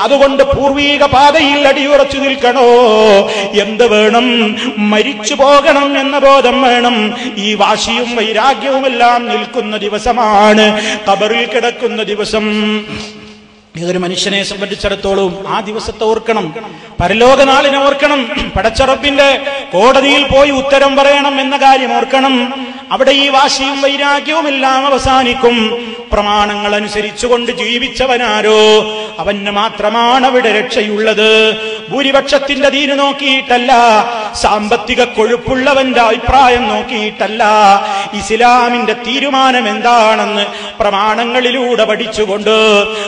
അതുകൊണ്ട് പൂർവീക പാതയിൽ അടിയുറച്ചു നിൽക്കണോ? എന്ത് വേണം? മരിച്ചു പോകണം എന്ന ബോധം വേണം. ഈ വാശിയും വൈരാഗ്യവും എല്ലാം നിൽക്കുന്ന ദിവസമാണ്. കബറിൽ കിടക്കുന്ന ദിവസം. ഏതൊരു മനുഷ്യനെ സംബന്ധിച്ചിടത്തോളം ആ ദിവസത്തെ ഓർക്കണം. പരലോകനാളിനെ ഓർക്കണം. പടച്ചറപ്പിന്റെ കോടതിയിൽ പോയി ഉത്തരം പറയണം എന്ന കാര്യം ഓർക്കണം. അവിടെ ഈ വാശിയും വൈരാഗ്യവും എല്ലാം അവസാനിക്കും. പ്രമാണങ്ങൾ അനുസരിച്ചുകൊണ്ട് ജീവിച്ചവനാരോ? അവന് മാത്രമാണ് അവിടെ രക്ഷയുള്ളത്. ഭൂരിപക്ഷത്തിന്റെ തീര് നോക്കിയിട്ടല്ല സാമ്പത്തിക കൊഴുപ്പുള്ളവന്റെ അഭിപ്രായം നോക്കിയിട്ടല്ല. ഇസ്ലാമിന്റെ തീരുമാനം എന്താണെന്ന് പ്രമാണങ്ങളിലൂടെ പഠിച്ചുകൊണ്ട്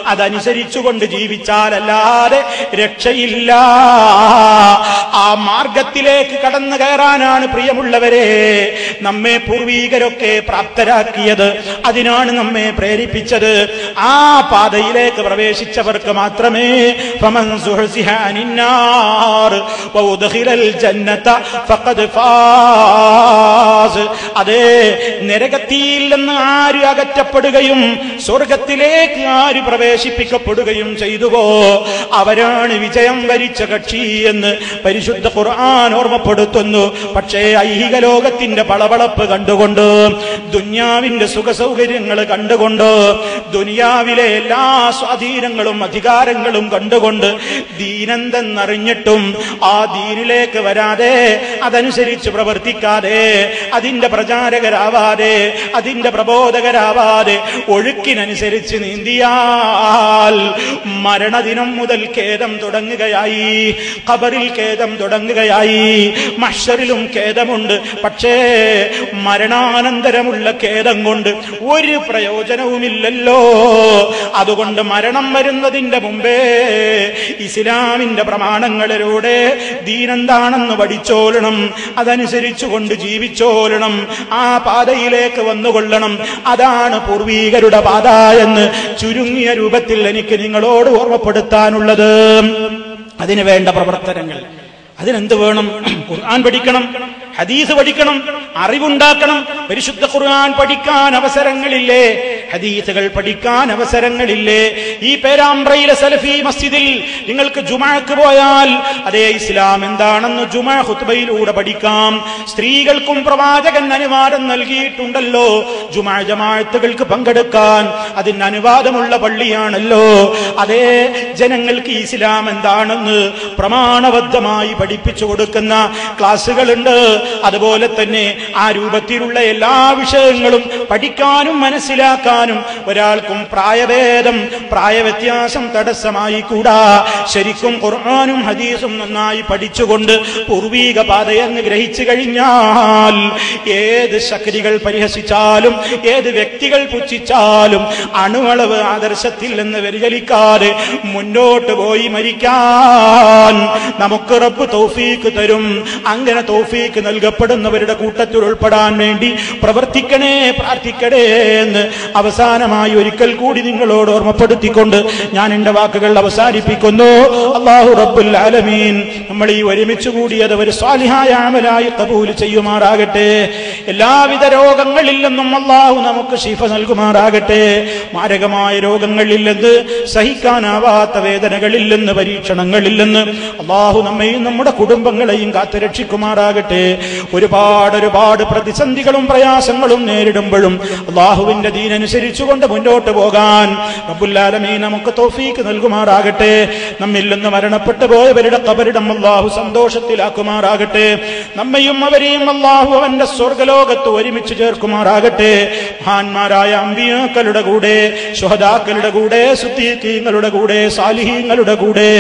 അതനുസരിച്ചുകൊണ്ട് ജീവിച്ചാലല്ലാതെ രക്ഷയില്ല. ആ മാർഗത്തിലേക്ക് കടന്നു കയറാനാണ് പ്രിയമുള്ളവരെ നമ്മെ പൂർവീകരൊക്കെ പ്രാപ്തരാക്കിയത്. അതിനാണ് നമ്മെ പ്രേരിപ്പിച്ചത് ആ പാതയിലേക്ക് പ്രവേശിച്ചവർക്ക് മാത്രമേ അതേ സുഹ്സിഹ നിന്ന് ആര് അകറ്റപ്പെടുകയും സ്വർഗത്തിലേക്ക് ആര് പ്രവേശിപ്പിക്കപ്പെടുകയും ചെയ്തുവോ അവരാണ് വിജയം വരിച്ച കക്ഷി എന്ന് പരിശുദ്ധ ഖുർആൻ ഓർമ്മപ്പെടുത്തുന്നു. പക്ഷേ ഐഹിക ലോകത്തിന്റെ പളവളപ്പ് കണ്ടുകൊണ്ട് ദുന്യാവിന്റെ സുഖസൗകര്യങ്ങൾ കണ്ടുകൊണ്ട് ദുനിയാവിലെ എല്ലാ സ്വാധീനങ്ങളും അധികാരങ്ങളും കണ്ടുകൊണ്ട് ദീനന്തെന്നറിഞ്ഞിട്ടും ആ ദീനിലേക്ക് വരാതെ അതനുസരിച്ച് പ്രവർത്തിക്കാതെ അതിന്റെ പ്രചാരകരാവാതെ അതിന്റെ പ്രബോധകരാവാതെ ഒഴുക്കിനനുസരിച്ച് നീന്തിയാൽ മരണദിനം മുതൽ ഖേദം തുടങ്ങുകയായി ഖബറിൽ ഖേദം തുടങ്ങുകയായി മഷറിലും ഖേദമുണ്ട്. പക്ഷേ മരണാനന്തരമുള്ള ഖേദം കൊണ്ട് ഒരു പ്രയോജനവുമില്ലല്ലോ. അതുകൊണ്ട് മരണം വരുന്നതിന്റെ മുമ്പേ ഇസ്ലാമിന്റെ പ്രമാണങ്ങളിലൂടെ ദീനെന്താണെന്ന് പഠിച്ചോളണം അതനുസരിച്ചുകൊണ്ട് ജീവിച്ചോളണം ആ പാതയിലേക്ക് വന്നുകൊള്ളണം. അതാണ് പൂർവീകരുടെ പാത എന്ന് ചുരുങ്ങിയ രൂപത്തിൽ എനിക്ക് നിങ്ങളോട് ഓർമ്മപ്പെടുത്താനുള്ളത്. അതിന് വേണ്ട പ്രവർത്തനങ്ങൾ. അതിനെന്ത് വേണം? ഖുർആൻ പഠിക്കണം ഹദീസ് പഠിക്കണം അറിവുണ്ടാക്കണം. പരിശുദ്ധ ഖുർആൻ പഠിക്കാൻ അവസരങ്ങളില്ലേ? ഹദീസുകൾ പഠിക്കാൻ അവസരങ്ങളില്ലേ. ഈ പേരാമ്പ്രയിലെ സലഫി മസ്ജിദിൽ നിങ്ങൾക്ക് ജുമാക്ക് പോയാൽ അതേ ഇസ്ലാം എന്താണെന്ന് ജുമാ ഹുത്ബയിലൂടെ പഠിക്കാം. സ്ത്രീകൾക്കും പ്രവാചകൻ അനുവാദം നൽകിയിട്ടുണ്ടല്ലോ. ജുമാ ജമാഅത്തുകൾക്ക് പങ്കെടുക്കാൻ അതിന് അനുവാദമുള്ള പള്ളിയാണല്ലോ. അതേ ജനങ്ങൾക്ക് ഇസ്ലാം എന്താണെന്ന് പ്രമാണബദ്ധമായി പഠിപ്പിച്ചു കൊടുക്കുന്ന ക്ലാസ്സുകളുണ്ട്. അതുപോലെ തന്നെ ആ രൂപത്തിലുള്ള എല്ലാ വിഷയങ്ങളും പഠിക്കാനും മനസ്സിലാക്കാനും ഒരാൾക്കും പ്രായഭേദം പ്രായവ്യത്യാസം തടസ്സമായി കൂടാ. ശരിക്കും ഖുർആാനും ഹദീസും നന്നായി പഠിച്ചുകൊണ്ട് പൂർവീക പാതയെന്ന് ഗ്രഹിച്ചു കഴിഞ്ഞാൽ ഏത് ശക്തികൾ പരിഹസിച്ചാലും ഏത് വ്യക്തികൾ പുച്ഛിച്ചാലും അണുവളവ് ആദർശത്തിൽ നിന്ന് വ്യതിചലിക്കാതെ മുന്നോട്ട് പോയി മരിക്കാൻ നമുക്ക് റബ്ബ് തൗഫീക്ക് തരും. അങ്ങനെ തൗഫീക്ക് നൽകപ്പെടുന്നവരുടെ കൂട്ടത്തിൽ ഉൾപ്പെടാൻ വേണ്ടി പ്രവർത്തിക്കണേ പ്രാർത്ഥിക്കണേ എന്ന് അവസാനമായി ഒരിക്കൽ കൂടി നിങ്ങളോട് ഓർമ്മപ്പെടുത്തിക്കൊണ്ട് ഞാൻ എന്റെ വാക്കുകൾ അവസാനിപ്പിക്കുന്നു. അള്ളാഹു റബ്ബുൽ ആലമീൻ നമ്മൾ ഈ ഒരുമിച്ച് കൂടിയത് ഒരു സ്വാലിഹായ അമലായി കബൂൽ ചെയ്യുമാറാകട്ടെ. എല്ലാവിധ രോഗങ്ങളിൽ നിന്നും അള്ളാഹു നമുക്ക് ശിഫ നൽകുമാറാകട്ടെ. മാരകമായ രോഗങ്ങളില്ലെന്ന് സഹിക്കാനാവാത്ത വേദനകളില്ലെന്ന് പരീക്ഷണങ്ങളില്ലെന്ന് അള്ളാഹു നമ്മയും നമ്മുടെ കുടുംബങ്ങളെയും കാത്തുരക്ഷിക്കുമാറാകട്ടെ. ഒരുപാട് ഒരുപാട് പ്രതിസന്ധികളും പ്രയാസങ്ങളും നേരിടുമ്പോഴും അള്ളാഹുവിന്റെ ദീനനുസരിച്ചുകൊണ്ട് മുന്നോട്ട് പോകാൻ. റബ്ബുല്ലാലമീ നമുക്ക് തോഫീക്ക് നൽകുമാറാകട്ടെ. നമ്മിൽ നിന്ന് മരണപ്പെട്ടു പോയവരുടെ കബരിടം അള്ളാഹു സന്തോഷത്തിലാക്കുമാറാകട്ടെ. നമ്മയും അവരെയും അള്ളാഹു അവന്റെ സ്വർഗലോകത്ത് ഒരുമിച്ച് ചേർക്കുമാറാകട്ടെ. മഹാന്മാരായ അമ്പിയാക്കളുടെ കൂടെ ശുഹദാക്കളുടെ കൂടെ സുത്തീക്കീങ്ങളുടെ കൂടെ സാലിഹീങ്ങളുടെ കൂടെ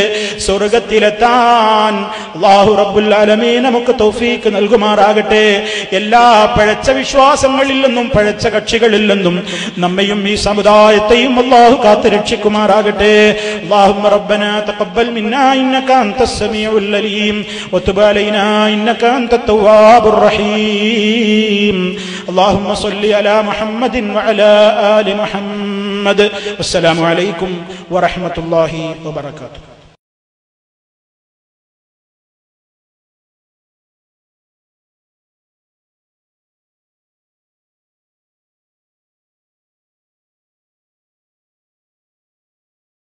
സ്വർഗത്തിലെത്താൻ അള്ളാഹു റബ്ബുല്ലാലമീ നമുക്ക് തോഫീക്ക് നൽകുമാറാകട്ടെ. എല്ലാ പഴച്ച വിശ്വാസങ്ങളിൽ നിന്നും പഴച്ച കക്ഷികളിൽ നിന്നും നമ്മയും ഈ സമുദായത്തെയും അള്ളാഹു കാത്തു രക്ഷിക്കുമാറാകട്ടെ اللهم ربنا تقبل منا انك انت السميع العليم وتب علينا انك انت التواب الرحيم اللهم صل على محمد وعلى ال محمد والسلام عليكم ورحمه الله وبركاته